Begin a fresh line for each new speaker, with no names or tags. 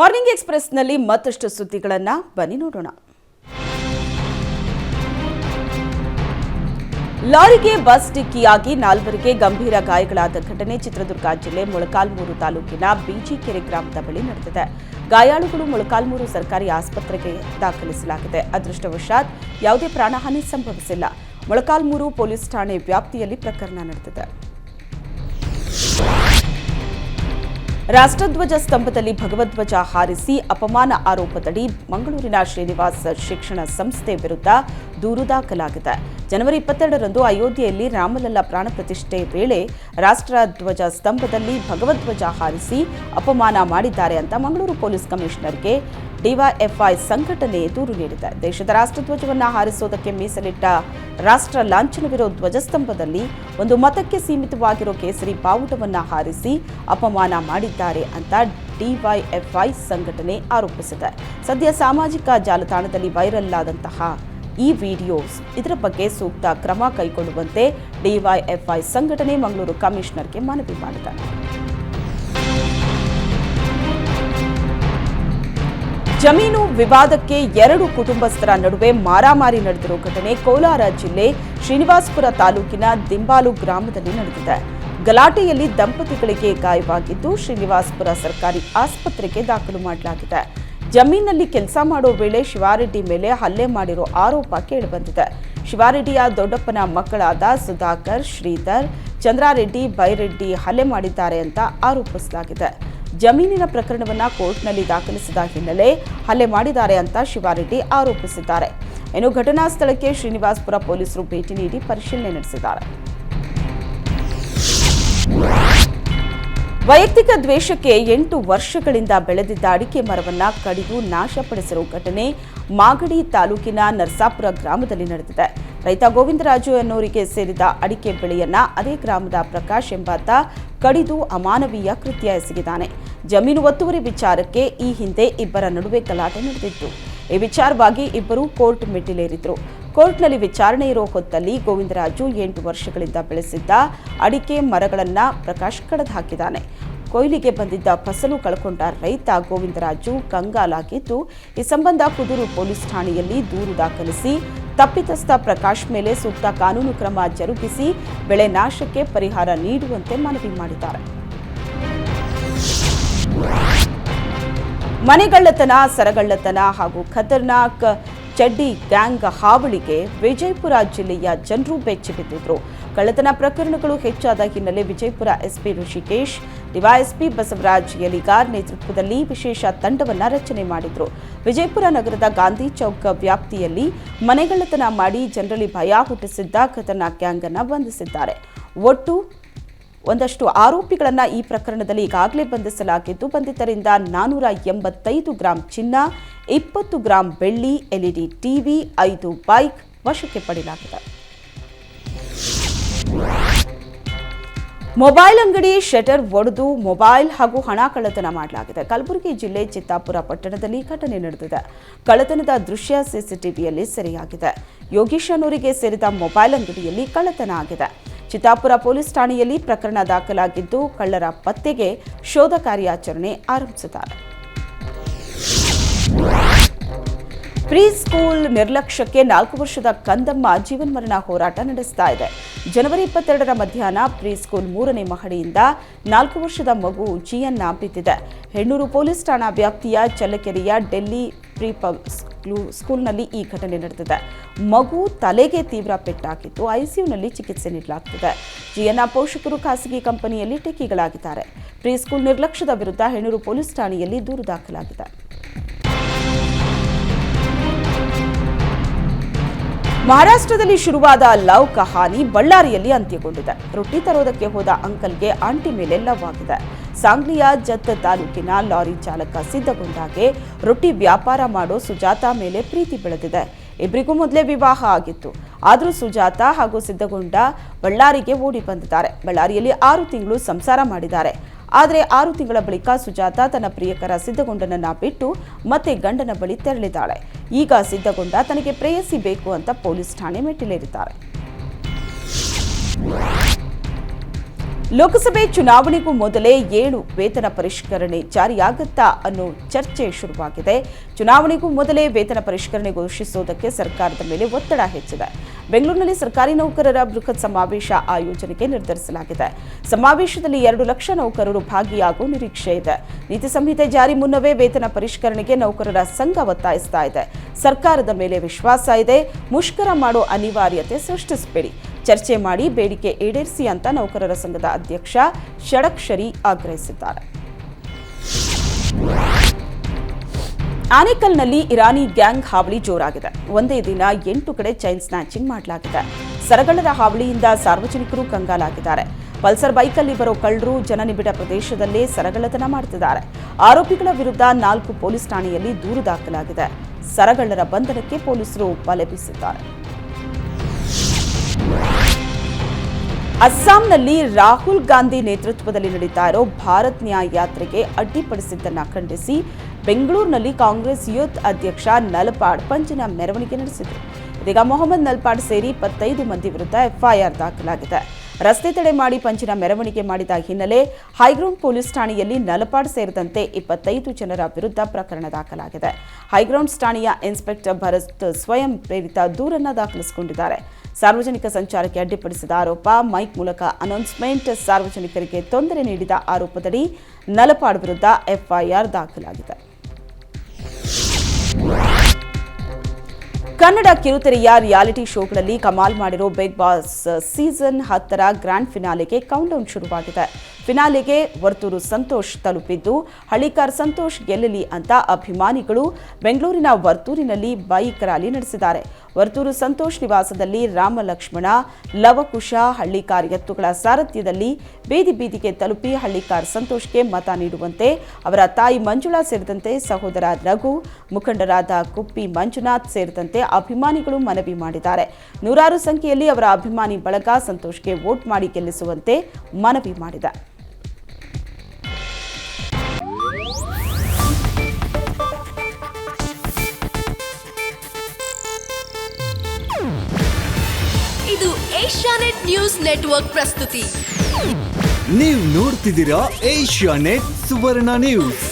Morning ಎಕ್ಸ್ಪ್ರೆಸ್ನಲ್ಲಿ ಮತ್ತಷ್ಟು ಸುದ್ದಿಗಳನ್ನು ಬನ್ನಿ ನೋಡೋಣ. ಲಾರಿಗೆ ಬಸ್ ಡಿಕ್ಕಿಯಾಗಿ ನಾಲ್ವರಿಗೆ ಗಂಭೀರ ಗಾಯಗಳಾದ ಘಟನೆ ಚಿತ್ರದುರ್ಗ ಜಿಲ್ಲೆ ಮೊಳಕಾಲ್ಮೂರು ತಾಲೂಕಿನ ಬಿಜಿಕೆರೆ ಗ್ರಾಮದ ಬಳಿ ನಡೆದಿದೆ. ಗಾಯಾಳುಗಳು ಮೊಳಕಾಲ್ಮೂರು ಸರ್ಕಾರಿ ಆಸ್ಪತ್ರೆಗೆ ದಾಖಲಿಸಲಾಗಿದೆ. ಅದೃಷ್ಟವಶಾತ್ ಯಾವುದೇ ಪ್ರಾಣಹಾನಿ ಸಂಭವಿಸಿಲ್ಲ. ಮೊಳಕಾಲ್ಮೂರು ಪೊಲೀಸ್ ಠಾಣೆ ವ್ಯಾಪ್ತಿಯಲ್ಲಿ ಪ್ರಕರಣ ನಡೆದಿದೆ. ರಾಷ್ಟ್ರಧ್ವಜ ಸ್ತಂಭದಲ್ಲಿ ಭಗವಧ್ವಜ ಹಾರಿಸಿ ಅಪಮಾನ ಆರೋಪದಡಿ ಮಂಗಳೂರಿನ ಶ್ರೀನಿವಾಸ್ ಶಿಕ್ಷಣ ಸಂಸ್ಥೆ ವಿರುದ್ಧ ದೂರು ದಾಖಲಾಗಿದೆ. ಜನವರಿ ಇಪ್ಪತ್ತೆರಡರಂದು ಅಯೋಧ್ಯೆಯಲ್ಲಿ ರಾಮಲಲ್ಲ ಪ್ರಾಣ ಪ್ರತಿಷ್ಠೆ ವೇಳೆ ರಾಷ್ಟ್ರಧ್ವಜ ಸ್ತಂಭದಲ್ಲಿ ಭಗವಧ್ವಜ ಹಾರಿಸಿ ಅಪಮಾನ ಮಾಡಿದ್ದಾರೆ ಅಂತ ಮಂಗಳೂರು ಪೊಲೀಸ್ ಕಮಿಷನರ್ಗೆ ಡಿವೈಎಫ್ಐ ಸಂಘಟನೆ ದೂರು ನೀಡಿದೆ. ದೇಶದ ರಾಷ್ಟ್ರಧ್ವಜವನ್ನು ಹಾರಿಸುವುದಕ್ಕೆ ಮೀಸಲಿಟ್ಟ ರಾಷ್ಟ್ರ ಲಾಂಛನವಿರೋ ಧ್ವಜಸ್ತಂಭದಲ್ಲಿ ಒಂದು ಮತಕ್ಕೆ ಸೀಮಿತವಾಗಿರೋ ಕೇಸರಿ ಬಾವುಟವನ್ನು ಹಾರಿಸಿ ಅಪಮಾನ ಮಾಡಿದ್ದಾರೆ ಅಂತ ಡಿವೈಎಫ್ಐ ಸಂಘಟನೆ ಆರೋಪಿಸಿದೆ. ಸದ್ಯ ಸಾಮಾಜಿಕ ಜಾಲತಾಣದಲ್ಲಿ ವೈರಲ್ ಆದಂತಹ ಈ ವಿಡಿಯೋಸ್ ಇದರ ಬಗ್ಗೆ ಸೂಕ್ತ ಕ್ರಮ ಕೈಗೊಳ್ಳುವಂತೆ ಡಿವೈಎಫ್ಐ ಸಂಘಟನೆ ಮಂಗಳೂರು ಕಮಿಷನರ್ಗೆ ಮನವಿ ಮಾಡಿದೆ. ಜಮೀನು ವಿವಾದಕ್ಕೆ ಎರಡು ಕುಟುಂಬಸ್ಥರ ನಡುವೆ ಮಾರಾಮಾರಿ ನಡೆದಿರುವ ಘಟನೆ ಕೋಲಾರ ಜಿಲ್ಲೆ ಶ್ರೀನಿವಾಸಪುರ ತಾಲೂಕಿನ ದಿಂಬಾಲು ಗ್ರಾಮದಲ್ಲಿ ನಡೆದಿದೆ. ಗಲಾಟೆಯಲ್ಲಿ ದಂಪತಿಗಳಿಗೆ ಗಾಯವಾಗಿದ್ದು ಶ್ರೀನಿವಾಸಪುರ ಸರ್ಕಾರಿ ಆಸ್ಪತ್ರೆಗೆ ದಾಖಲು ಮಾಡಲಾಗಿದೆ. ಜಮೀನಲ್ಲಿ ಕೆಲಸ ಮಾಡೋ ವೇಳೆ ಶಿವಾರೆಡ್ಡಿ ಮೇಲೆ ಹಲ್ಲೆ ಮಾಡಿರೋ ಆರೋಪ ಕೇಳಿಬಂದಿದೆ. ಶಿವಾರೆಡ್ಡಿಯ ದೊಡ್ಡಪ್ಪನ ಮಕ್ಕಳಾದ ಸುಧಾಕರ್, ಶ್ರೀಧರ್, ಚಂದ್ರಾರೆಡ್ಡಿ, ಬೈರೆಡ್ಡಿ ಹಲ್ಲೆ ಮಾಡಿದ್ದಾರೆ ಅಂತ ಆರೋಪಿಸಲಾಗಿದೆ. ಜಮೀನಿನ ಪ್ರಕರಣವನ್ನು ಕೋರ್ಟ್ನಲ್ಲಿ ದಾಖಲಿಸಿದ ಹಿನ್ನೆಲೆ ಹಲ್ಲೆ ಮಾಡಿದ್ದಾರೆ ಅಂತ ಶಿವಾರೆಡ್ಡಿ ಆರೋಪಿಸಿದ್ದಾರೆ. ಇನ್ನು ಘಟನಾ ಸ್ಥಳಕ್ಕೆ ಶ್ರೀನಿವಾಸ್ಪುರ ಪೊಲೀಸರು ಭೇಟಿ ನೀಡಿ ಪರಿಶೀಲನೆ ನಡೆಸಿದ್ದಾರೆ. ವೈಯಕ್ತಿಕ ದ್ವೇಷಕ್ಕೆ ಎಂಟು ವರ್ಷಗಳಿಂದ ಬೆಳೆದಿದ್ದ ಅಡಿಕೆ ಮರವನ್ನು ಕಡಿದು ನಾಶಪಡಿಸಿರುವ ಘಟನೆ ಮಾಗಡಿ ತಾಲೂಕಿನ ನರಸಾಪುರ ಗ್ರಾಮದಲ್ಲಿ ನಡೆದಿದೆ. ರೈತ ಗೋವಿಂದರಾಜು ಎನ್ನುವರಿಗೆ ಸೇರಿದ ಅಡಿಕೆ ಬೆಳೆಯನ್ನ ಅದೇ ಗ್ರಾಮದ ಪ್ರಕಾಶ್ ಎಂಬಾತ ಕಡಿದು ಅಮಾನವೀಯ ಕೃತ್ಯ ಎಸಗಿದ್ದಾನೆ. ಜಮೀನು ಒತ್ತುವರಿ ವಿಚಾರಕ್ಕೆ ಈ ಹಿಂದೆ ಇಬ್ಬರ ನಡುವೆ ಗಲಾಟೆ ನಡೆದಿತ್ತು. ಈ ವಿಚಾರವಾಗಿ ಇಬ್ಬರು ಕೋರ್ಟ್ ಮೆಟ್ಟಿಲೇರಿದ್ರು. ಕೋರ್ಟ್ನಲ್ಲಿ ವಿಚಾರಣೆ ಇರೋ ಹೊತ್ತಲ್ಲಿ ಗೋವಿಂದರಾಜು ಎಂಟು ವರ್ಷಗಳಿಂದ ಬೆಳೆಸಿದ್ದ ಅಡಿಕೆ ಮರಗಳನ್ನ ಪ್ರಕಾಶ್ ಕಡದು ಹಾಕಿದ್ದಾನೆ. ಕೊಯ್ಲಿಗೆ ಬಂದಿದ್ದ ಫಸಲು ಕಳ್ಕೊಂಡ ರೈತ ಗೋವಿಂದರಾಜು ಕಂಗಾಲಾಗಿದ್ದು, ಈ ಸಂಬಂಧ ಕುದೂರು ಪೊಲೀಸ್ ಠಾಣೆಯಲ್ಲಿ ದೂರು ದಾಖಲಿಸಿ, ತಪ್ಪಿತಸ್ಥ ಪ್ರಕಾಶ್ ಮೇಲೆ ಸೂಕ್ತ ಕಾನೂನು ಕ್ರಮ ಜರುಗಿಸಿ, ಬೆಳೆ ನಾಶಕ್ಕೆ ಪರಿಹಾರ ನೀಡುವಂತೆ ಮನವಿ ಮಾಡಿದ್ದಾರೆ. ಮನೆಗಳ್ಳತನ, ಸರಗಳ್ಳತನ ಹಾಗೂ ಖತರ್ನಾಕ್ ಚಡ್ಡಿ ಗ್ಯಾಂಗ್ ಹಾವಳಿಗೆ ವಿಜಯಪುರ ಜಿಲ್ಲೆಯ ಜನರು ಬೆಚ್ಚಿ ಬಿದ್ದಿದ್ರು. ಕಳ್ಳತನ ಪ್ರಕರಣಗಳು ಹೆಚ್ಚಾದ ಹಿನ್ನೆಲೆ ವಿಜಯಪುರ ಎಸ್ಪಿ ಋಷಿಕೇಶ್, ಡಿವೈಎಸ್ಪಿ ಬಸವರಾಜ್ ಯಲಿಗಾರ್ ನೇತೃತ್ವದಲ್ಲಿ ವಿಶೇಷ ತಂಡವನ್ನು ರಚನೆ ಮಾಡಿದ್ರು. ವಿಜಯಪುರ ನಗರದ ಗಾಂಧಿ ಚೌಕ್ ವ್ಯಾಪ್ತಿಯಲ್ಲಿ ಮನೆಗಳ್ಳತನ ಮಾಡಿ ಜನರಲ್ಲಿ ಭಯ ಹುಟ್ಟಿಸಿದ್ದ ಖತರ್ನಾಕ್ ಗ್ಯಾಂಗ್ ಅನ್ನು ಬಂಧಿಸಿದ್ದಾರೆ. ಒಟ್ಟು ಒಂದಷ್ಟು ಆರೋಪಿಗಳನ್ನು ಈ ಪ್ರಕರಣದಲ್ಲಿ ಈಗಾಗಲೇ ಬಂಧಿಸಲಾಗಿದ್ದು, ಬಂಧಿತರಿಂದ ನಾನೂರ ಎಂಬತ್ತೈದು ಗ್ರಾಂ ಚಿನ್ನ, ಇಪ್ಪತ್ತು ಗ್ರಾಂ ಬೆಳ್ಳಿ, ಎಲ್ಇಡಿ ಟಿವಿ, ಐದು ಬೈಕ್ ವಶಕ್ಕೆ ಪಡೆಯಲಾಗಿದೆ. ಮೊಬೈಲ್ ಅಂಗಡಿ ಶಟರ್ ಒಡೆದು ಮೊಬೈಲ್ ಹಾಗೂ ಹಣ ಕಳ್ಳತನ ಮಾಡಲಾಗಿದೆ. ಕಲಬುರಗಿ ಜಿಲ್ಲೆ ಚಿತ್ತಾಪುರ ಪಟ್ಟಣದಲ್ಲಿ ಘಟನೆ ನಡೆದಿದೆ. ಕಳ್ಳತನದ ದೃಶ್ಯ ಸಿಸಿಟಿವಿಯಲ್ಲಿ ಸೆರೆಯಾಗಿದೆ. ಯೋಗೀಶನೂರಿಗೆ ಸೇರಿದ ಮೊಬೈಲ್ ಅಂಗಡಿಯಲ್ಲಿ ಕಳ್ಳತನ ಆಗಿದೆ. ಚಿತ್ತಾಪುರ ಪೊಲೀಸ್ ಠಾಣೆಯಲ್ಲಿ ಪ್ರಕರಣ ದಾಖಲಾಗಿದ್ದು ಕಳ್ಳರ ಪತ್ತೆಗೆ ಶೋಧ ಕಾರ್ಯಾಚರಣೆ ಆರಂಭಿಸಿದ್ದಾರೆ. ಪ್ರೀ ಸ್ಕೂಲ್ ನಿರ್ಲಕ್ಷ್ಯಕ್ಕೆ ನಾಲ್ಕು ವರ್ಷದ ಕಂದಮ್ಮ ಜೀವನ್ಮರಣ ಹೋರಾಟ ನಡೆಸ್ತಾ ಇದೆ. ಜನವರಿ ಇಪ್ಪತ್ತೆರಡರ ಮಧ್ಯಾಹ್ನ ಪ್ರೀ ಸ್ಕೂಲ್ ಮೂರನೇ ಮಹಡಿಯಿಂದ ನಾಲ್ಕು ವರ್ಷದ ಮಗು ಜಿಯನ್ನ ಬಿದ್ದಿದೆ. ಹೆಣ್ಣೂರು ಪೊಲೀಸ್ ಠಾಣಾ ವ್ಯಾಪ್ತಿಯ ಚಳ್ಳಕೆರೆಯ ಡೆಲ್ಲಿ ಪ್ರೀ ಪಬ್ ಸ್ಕೂ- ಸ್ಕೂಲ್ನಲ್ಲಿ ಈ ಘಟನೆ ನಡೆದಿದೆ. ಮಗು ತಲೆಗೆ ತೀವ್ರ ಪೆಟ್ಟಾಗಿದ್ದು ಐಸಿಯುನಲ್ಲಿ ಚಿಕಿತ್ಸೆ ನೀಡಲಾಗುತ್ತಿದೆ ಜಿಯನ್ನ ಪೋಷಕರು ಖಾಸಗಿ ಕಂಪನಿಯಲ್ಲಿ ಟೆಕ್ಕಿಗಳಾಗಿದ್ದಾರೆ ಪ್ರೀ ಸ್ಕೂಲ್ ನಿರ್ಲಕ್ಷ್ಯದ ವಿರುದ್ಧ ಹೆಣ್ಣೂರು ಪೊಲೀಸ್ ಠಾಣೆಯಲ್ಲಿ ದೂರು ದಾಖಲಾಗಿದೆ. ಮಹಾರಾಷ್ಟ್ರದಲ್ಲಿ ಶುರುವಾದ ಲವ್ ಕಹಾನಿ ಬಳ್ಳಾರಿಯಲ್ಲಿ ಅಂತ್ಯಗೊಂಡಿದೆ. ರೊಟ್ಟಿ ತರೋದಕ್ಕೆ ಹೋದ ಅಂಕಲ್ಗೆ ಆಂಟಿ ಮೇಲೆ ಲವ್ ಆಗಿದೆ. ಸಾಂಗ್ಲಿಯ ಜತ್ ತಾಲೂಕಿನ ಲಾರಿ ಚಾಲಕ ಸಿದ್ಧಗೊಂಡಾಗೆ ರೊಟ್ಟಿ ವ್ಯಾಪಾರ ಮಾಡೋ ಸುಜಾತಾ ಮೇಲೆ ಪ್ರೀತಿ ಬೆಳೆದಿದೆ. ಇಬ್ಬರಿಗೂ ಮೊದಲೇ ವಿವಾಹ ಆಗಿತ್ತು. ಆದರೂ ಸುಜಾತ ಹಾಗೂ ಸಿದ್ಧಗೊಂಡ ಬಳ್ಳಾರಿಗೆ ಓಡಿ ಬಂದಿದ್ದಾರೆ. ಬಳ್ಳಾರಿಯಲ್ಲಿ ಆರು ತಿಂಗಳು ಸಂಸಾರ ಮಾಡಿದ್ದಾರೆ. ಆದರೆ ಆರು ತಿಂಗಳ ಬಳಿಕ ಸುಜಾತ ತನ್ನ ಪ್ರಿಯಕರ ಸಿದ್ದಗೊಂಡನನ್ನ ಬಿಟ್ಟು ಮತ್ತೆ ಗಂಡನ ಬಳಿ ತೆರಳಿದ್ದಾಳೆ. ಈಗ ಸಿದ್ಧಗೊಂಡ ತನಗೆ ಪ್ರೇಯಸಿ ಬೇಕು ಅಂತ ಪೊಲೀಸ್ ಠಾಣೆ ಮೆಟ್ಟಿಲೇರಿದ್ದಾರೆ. ಲೋಕಸಭೆ ಚುನಾವಣೆಗೂ ಮೊದಲೇ ಏಳು ವೇತನ ಪರಿಷ್ಕರಣೆ ಜಾರಿಯಾಗುತ್ತಾ ಅನ್ನೋ ಚರ್ಚೆ ಶುರುವಾಗಿದೆ. ಚುನಾವಣೆಗೂ ಮೊದಲೇ ವೇತನ ಪರಿಷ್ಕರಣೆ ಘೋಷಿಸುವುದಕ್ಕೆ ಸರ್ಕಾರದ ಮೇಲೆ ಒತ್ತಡ ಹೆಚ್ಚಿದೆ. ಬೆಂಗಳೂರಿನಲ್ಲಿ ಸರ್ಕಾರಿ ನೌಕರರ ಬೃಹತ್ ಸಮಾವೇಶ ಆಯೋಜನೆಗೆ ನಿರ್ಧರಿಸಲಾಗಿದೆ. ಸಮಾವೇಶದಲ್ಲಿ ಎರಡು ಲಕ್ಷ ನೌಕರರು ಭಾಗಿಯಾಗುವ ನಿರೀಕ್ಷೆ ಇದೆ. ನೀತಿ ಸಂಹಿತೆ ಜಾರಿ ಮುನ್ನವೇ ವೇತನ ಪರಿಷ್ಕರಣೆಗೆ ನೌಕರರ ಸಂಘ ಒತ್ತಾಯಿಸ್ತಾ ಇದೆ. ಸರ್ಕಾರದ ಮೇಲೆ ವಿಶ್ವಾಸ ಇದೆ. ಮುಷ್ಕರ ಮಾಡೋ ಅನಿವಾರ್ಯತೆ ಸೃಷ್ಟಿಸಬೇಡಿ. ಚರ್ಚೆ ಮಾಡಿ ಬೇಡಿಕೆ ಈಡೇರಿಸಿ ಅಂತ ನೌಕರರ ಸಂಘದ ಅಧ್ಯಕ್ಷ ಷಡಕ್ಷರಿ ಆಗ್ರಹಿಸಿದ್ದಾರೆ. ಆನೇಕಲ್ನಲ್ಲಿ ಇರಾನಿ ಗ್ಯಾಂಗ್ ಹಾವಳಿ ಜೋರಾಗಿದೆ. ಒಂದೇ ದಿನ ಎಂಟು ಕಡೆ ಚೈನ್ ಸ್ನ್ಯಾಚಿಂಗ್ ಮಾಡಲಾಗಿದೆ. ಸರಗಳರ ಹಾವಳಿಯಿಂದ ಸಾರ್ವಜನಿಕರು ಕಂಗಾಲಾಗಿದ್ದಾರೆ. ಪಲ್ಸರ್ ಬೈಕಲ್ಲಿ ಬರೋ ಕಳ್ಳರು ಜನನಿಬಿಡ ಪ್ರದೇಶದಲ್ಲೇ ಸರಗಳತನ ಮಾಡುತ್ತಿದ್ದಾರೆ ಆರೋಪಿಗಳ ವಿರುದ್ಧ ನಾಲ್ಕು ಪೊಲೀಸ್ ಠಾಣೆಯಲ್ಲಿ ದೂರು ದಾಖಲಾಗಿದೆ. ಸರಗಳ್ಳರ ಬಂಧನಕ್ಕೆ ಪೊಲೀಸರು ಬಲೆ ಅಸ್ಸಾಂನಲ್ಲಿ ರಾಹುಲ್ ಗಾಂಧಿ ನೇತೃತ್ವದಲ್ಲಿ ನಡೀತಾ ಇರೋ ಭಾರತ್ ನ್ಯಾಯ್ ಯಾತ್ರೆಗೆ ಅಡ್ಡಿಪಡಿಸಿದ್ದನ್ನು ಖಂಡಿಸಿ ಬೆಂಗಳೂರಿನಲ್ಲಿ ಕಾಂಗ್ರೆಸ್ ಯೂತ್ ಅಧ್ಯಕ್ಷ ನಲಪಾಡ್ ಪಂಚಿನ ಮೆರವಣಿಗೆ ನಡೆಸಿದರು ಇದೀಗ ಮೊಹಮ್ಮದ್ ನಲ್ಪಾಡ್ ಸೇರಿ ಇಪ್ಪತ್ತೈದು ಮಂದಿ ವಿರುದ್ಧ ಎಫ್ಐಆರ್ ದಾಖಲಾಗಿದೆ. ರಸ್ತೆ ತಡೆ ಮಾಡಿ ಪಂಚಿನ ಮೆರವಣಿಗೆ ಮಾಡಿದ ಹಿನ್ನೆಲೆ ಹೈಗ್ರೌಂಡ್ ಪೊಲೀಸ್ ಠಾಣೆಯಲ್ಲಿ ನಲಪಾಡ್ ಸೇರಿದಂತೆ ಇಪ್ಪತ್ತೈದು ಜನರ ವಿರುದ್ಧ ಪ್ರಕರಣ ದಾಖಲಾಗಿದೆ. ಹೈಗ್ರೌಂಡ್ಸ್ ಠಾಣೆಯ ಇನ್ಸ್ಪೆಕ್ಟರ್ ಭರತ್ ಸ್ವಯಂ ಪ್ರೇರಿತ ದೂರನ್ನ ದಾಖಲಿಸಿಕೊಂಡಿದ್ದಾರೆ. ಸಾರ್ವಜನಿಕ ಸಂಚಾರಕ್ಕೆ ಅಡ್ಡಿಪಡಿಸಿದ ಆರೋಪ, ಮೈಕ್ ಮೂಲಕ ಅನೌನ್ಸ್ಮೆಂಟ್ ಸಾರ್ವಜನಿಕರಿಗೆ ತೊಂದರೆ ನೀಡಿದ ಆರೋಪದಡಿ ನಲಪಾಡ್ ವಿರುದ್ಧ ಎಫ್ಐಆರ್ ದಾಖಲಾಗಿದೆ. ಕನ್ನಡ ಕಿರುತೆರೆಯ ರಿಯಾಲಿಟಿ ಶೋಗಳಲ್ಲಿ ಕಮಾಲ್ ಮಾಡಿರೋ ಬಿಗ್ ಬಾಸ್ ಸೀಸನ್ ಹತ್ತರ ಗ್ರ್ಯಾಂಡ್ ಫಿನಾಲೆಗೆ ಕೌಂಟೌನ್ ಶುರುವಾಗಿದೆ. ಫಿನಾಲೆಗೆ ವರ್ತೂರು ಸಂತೋಷ್ ತಲುಪಿದ್ದು ಹಳ್ಳಿಕಾರ್ ಸಂತೋಷ್ ಗೆಲ್ಲಲಿ ಅಂತ ಅಭಿಮಾನಿಗಳು ಬೆಂಗಳೂರಿನ ವರ್ತೂರಿನಲ್ಲಿ ಬೈಕ್ ರ್ಯಾಲಿ ನಡೆಸಿದ್ದಾರೆ. ವರ್ತೂರು ಸಂತೋಷ್ ನಿವಾಸದಲ್ಲಿ ರಾಮ ಲಕ್ಷ್ಮಣ ಲವಕುಶ, ಹಳ್ಳಿಕಾರ್ ಎತ್ತುಗಳ ಸಾರಥ್ಯದಲ್ಲಿ ಬೀದಿ ಬೀದಿಗೆ ತಲುಪಿ ಹಳ್ಳಿಕಾರ್ ಸಂತೋಷ್ಗೆ ಮತ ನೀಡುವಂತೆ ಅವರ ತಾಯಿ ಮಂಜುಳಾ ಸೇರಿದಂತೆ ಸಹೋದರ ರಘು, ಮುಖಂಡರಾದ ಕುಪ್ಪಿ ಮಂಜುನಾಥ್ ಸೇರಿದಂತೆ ಅಭಿಮಾನಿಗಳು ಮನವಿ ಮಾಡಿದ್ದಾರೆ. ನೂರಾರು ಸಂಖ್ಯೆಯಲ್ಲಿ ಅವರ ಅಭಿಮಾನಿ ಬಳಗ ಸಂತೋಷ್ಗೆ ವೋಟ್ ಮಾಡಿ ಗೆಲ್ಲಿಸುವಂತೆ ಮನವಿ ಮಾಡಿದೆ.
ಇದು ಏಷ್ಯಾನೆಟ್ ನ್ಯೂಸ್ ನೆಟ್ವರ್ಕ್ ಪ್ರಸ್ತುತಿ.
ನೀವು ನೋಡ್ತಿದ್ದೀರಾ ಏಷ್ಯಾ ನೆಟ್ ಸುವರ್ಣ ನ್ಯೂಸ್.